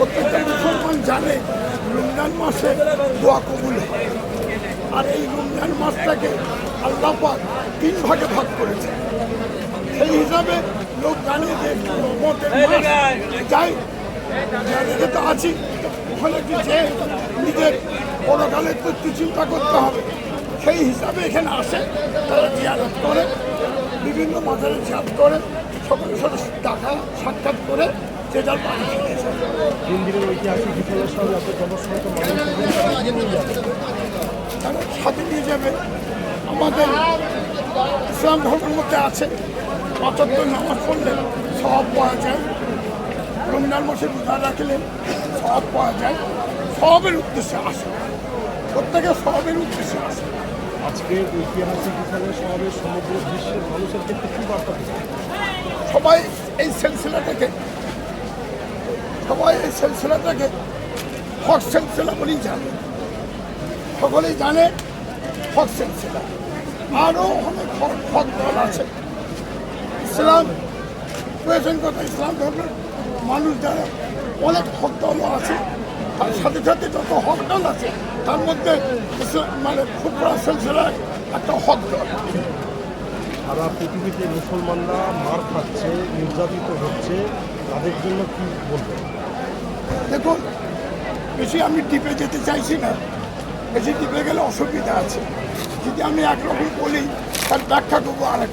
প্রত্যেকটা মুসলমান জানে রমজান মাসে দোয়া কবুল হয়। আর এই রমজান মাসটাকে আল্লাহ তিন ভাগে ভাগ করেছে। সেই হিসাবে লোক জানে যে যাই জায়গাতে তো আছি, ওখানে একটু যে নিজের পরকালের তো একটু চিন্তা করতে হবে। সেই হিসাবে এখানে আসে, তারা জিয়ারত করে, বিভিন্ন মাথায় জিয়াত করে সকলের সাথে দেখা সাক্ষাৎ করে যায়। ঐতিহাসিক বিফলের সঙ্গে এত জনসমত মানুষ তারা নিয়ে যাবে? তারা সাথে নিয়ে যাবে। আমাদের ইসলাম ধর্মের মধ্যে আছে। পাঁচাত্তর নামাজ পড়লে সব পাওয়া যায়। রমজান মাসে রোজা রাখলে সব পাওয়া যায়। সবের উদ্দেশ্যে আসে। প্রত্যেকে সবের উদ্দেশ্যে আসে। আজকের ঐতিহাসিক বিফলের সমাবেশ সমগ্র বিশ্বের মানুষের ক্ষেত্রে কি বার্তা সবাই এই সিলসিলাটাকে সবাই এই সিলসিলাটাকে হক সিলসিলা বলেই জানে। সকলেই জানে হক সিলসিলা। আরও অনেক হক হক দল আছে। ইসলাম, প্রয়োজন কথা ইসলাম ধর্মের মানুষ যারা অনেক হক দলও আছে, তার সাথে সাথে যত হক দল আছে, তার মধ্যে মানে ফুটবল সিলসিলা একটা হক দল। সারা পৃথিবীতে মুসলমানরা মার খাচ্ছে, নির্যাতিত হচ্ছে, তাদের জন্য কি বলবেন দেখুন, বেশি আমি টিপে যেতে চাইছি না। বেশি টিপে গেলে অসুবিধা আছে। যদি আমি একরকম বলি তার ব্যাখ্যা করব আর এক।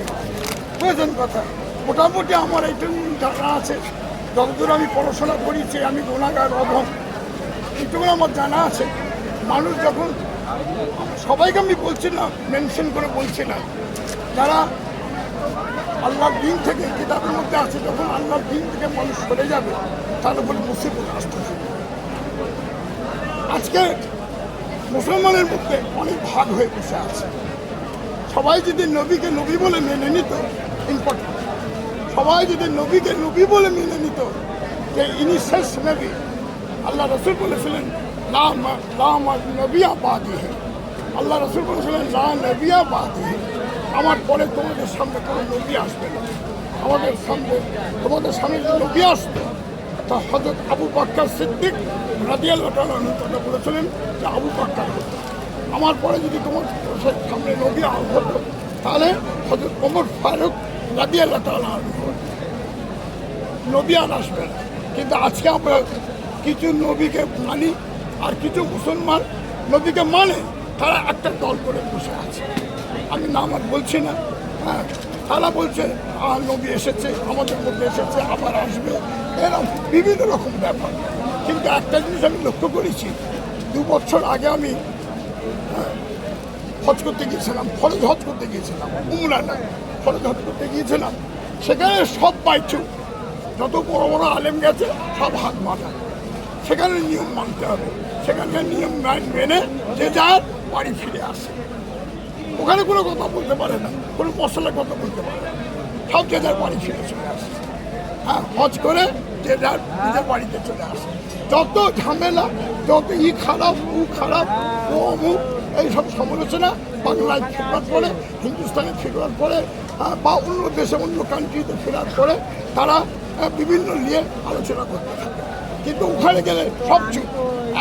প্রয়োজন কথা? মোটামুটি আমার এইটুকু জানা আছে। যতদূর আমি পড়াশোনা করেছি, আমি গোনাগার অধম। এইটুকু আমার জানা আছে। মানুষ যখন, সবাইকে আমি বলছি না, মেনশন করে বলছি না। যারা আল্লাহর দিন থেকে কিতাবের মধ্যে আছে, যখন আল্লাহর দিন থেকে মানুষ সরে যাবে, তার উপরে মুসিবত আসতেছে আজকে মুসলমানের মধ্যে অনেক ভাগ হয়ে বসে আছে। সবাই যদি নবীকে নবী বলে মেনে নিত ইম্পর্টেন্ট সবাই যদি নবীকে নবী বলে মেনে নিত, যে ইনি শেষ নবী, আল্লাহ রসুল বলেছিলেন, লা মা- নবিয়া বাদি হে আল্লাহ রসুল বলেছিলেন, লা নবিয়া বাদি হে আমার পরে তোমাদের সামনে কোনো নবী আসবে না আমাদের সামনে তোমাদের সামনে যে নবী আসবে তা হজরত আবু বাক্কার সিদ্দিক আনহু কথা বলেছিলেন যে, আবু বাক্কার আমার পরে যদি তোমার সামনে নবী হতো, তাহলে হজরত ওমর ফারুক আনহু হতো। নবী আর আসবে না কিন্তু আজকে আমরা কিছু নবীকে মানি আর কিছু মুসলমান নবীকে মানে তারা একটা দল করে বসে আছে আমি নাম আর বলছি না। হ্যাঁ তারা বলছে আর নবী এসেছে আমাদের মধ্যে এসেছে আবার আসবে। এরকম বিভিন্ন রকম ব্যাপার। কিন্তু একটা জিনিস আমি লক্ষ্য করেছি দু বছর আগে আমি হ্যাঁ, হজ করতে গিয়েছিলাম ফরজ হজ করতে গিয়েছিলাম উমরা না ফরজ হজ করতে গিয়েছিলাম। সেখানে সব পাইছু যত বড় বড় আলেম গেছে সব হাত মাথা সেখানে নিয়ম মানতে হবে। সেখানকার নিয়ম মেনে যে যার বাড়ি ফিরে আসে। ওখানে কোনো কথা বলতে পারে না কোনো মশলার কথা বলতে পারে না। সব যে যার বাড়ি ফিরে চলে আসে। হ্যাঁ হজ করে যে যার নিজের বাড়িতে চলে আসে। যত ঝামেলা যত ই খারাপ উ খারাপ ও অমুক এইসব সমালোচনা বাংলায় ফেরার পরে হিন্দুস্তানে ফেরার পরে আহ, বা অন্য দেশে অন্য কান্ট্রিতে ফেরার পরে তারা বিভিন্ন নিয়ে আলোচনা করতে থাকে। কিন্তু ওখানে গেলে সব চুপ।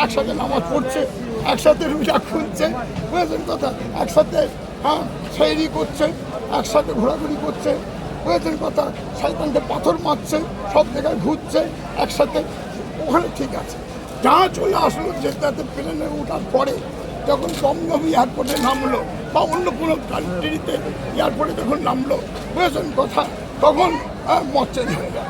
একসাথে নামাজ পড়ছে একসাথে রোজা খুলছে বুঝেছেন কথা? একসাথে হ্যাঁ সেইরি করছে, একসাথে ঘোরাঘুরি করছে বুঝেছেন কথা, সাইকেলটা পাথর মারছে, সব জায়গায় ঘুরছে, একসাথে, ওখানে ঠিক আছে। যা চলে আসলো যে যেটাতে প্লেনে ওঠার পরে, যখন দমদম এয়ারপোর্টে নামলো, বা অন্য কোনো কান্ট্রিতে এয়ারপোর্টে যখন নামলো বুঝেছেন কথা, তখন চেঞ্জ হয়ে গেল